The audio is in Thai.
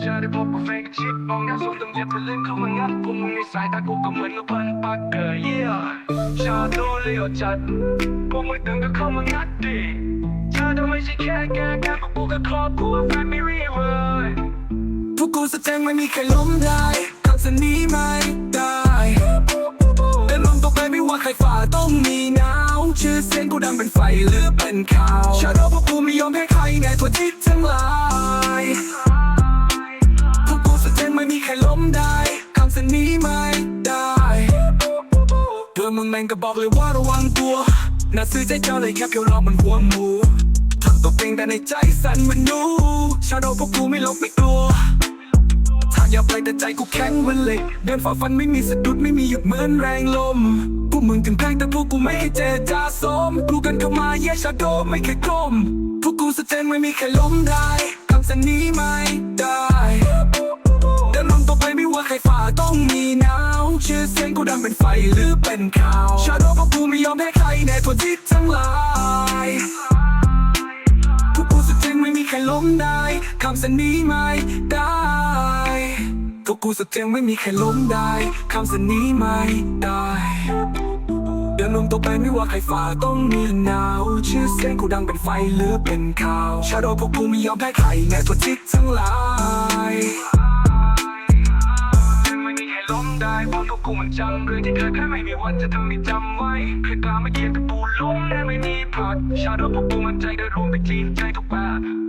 เจอได้พบกับเฟกชิปมองหน้าสูดต็มเจ็บเป็นเล่นเข้ามางัดพวกมึงในสายตากูก็เหมือนกับพันปักเกยเยี่ยชาโดเลี้ยวจัดพวกมึงตึงก็เข้ามางัดดิเธอต้องไม่ใช่แค่แกแกพวกกูก็ครอบครัวแฟมิลี่เว้ยพวกกูแสดงไม่มีใครล้มได้ทำเส้นนี้ไม่ได้เดินลงตกไปไม่ว่าใครฝ่าต้องมีหนาวชื่อเสียงกูดังเป็นไฟหรือเป็นข่าว เพื่อมึงแม่งก็บอกเลยว่าระวังตัวน่าซื้อใจเจ้าเลยแค่เพียวรอมันหัวหมูทำตัวเก่งแต่ในใจสั่นมันนูชาโดพวกกูไม่ลบไม่กลัวทางยาวไปแต่ใจกูแข็งเหมือนเหล็กเดินฝ่าฟันไม่มีสะดุดไม่มีหยุดเหมือนแรงลมพวกมึงถึงแพงแต่พวกกูไม่ให้เจจาสมกูกันเข้ามาเย่ชาโดไม่เคยกลมพวกกูสเจนไม่มีใครล้มได้คำสัญนี้ไม่ ดังเป็นไฟหรือเป็นข่าว ชาโดพวกกูไม่ยอมแพ้ใครในทั่วทิศทั้งหลายทุกผู้สุดจริงไม่มีใครล้มได้คำสัญนี้ไม่ได้ทุกกูสุดจริงไม่มีใครล้มได้คำสัญนี้ไม่ได้เดินลงตัวไปไม่ว่าใครฝ่าต้องมีหนาว ชื่อเสียงกูดังเป็นไฟหรือเป็นข่าว ชาโดพวกกูไม่ยอมแพ้ใครในทั่วทิศทั้งหลาย กูมันจำเรื่องที่เธอแพ้ไม่มีวันจะทำให้จำไว้ใครตาไม่เกียดกับปูล้มและไม่มีผัดชาโดพวกกูมันใจเดินรวมไปจีนใจทุกแบบ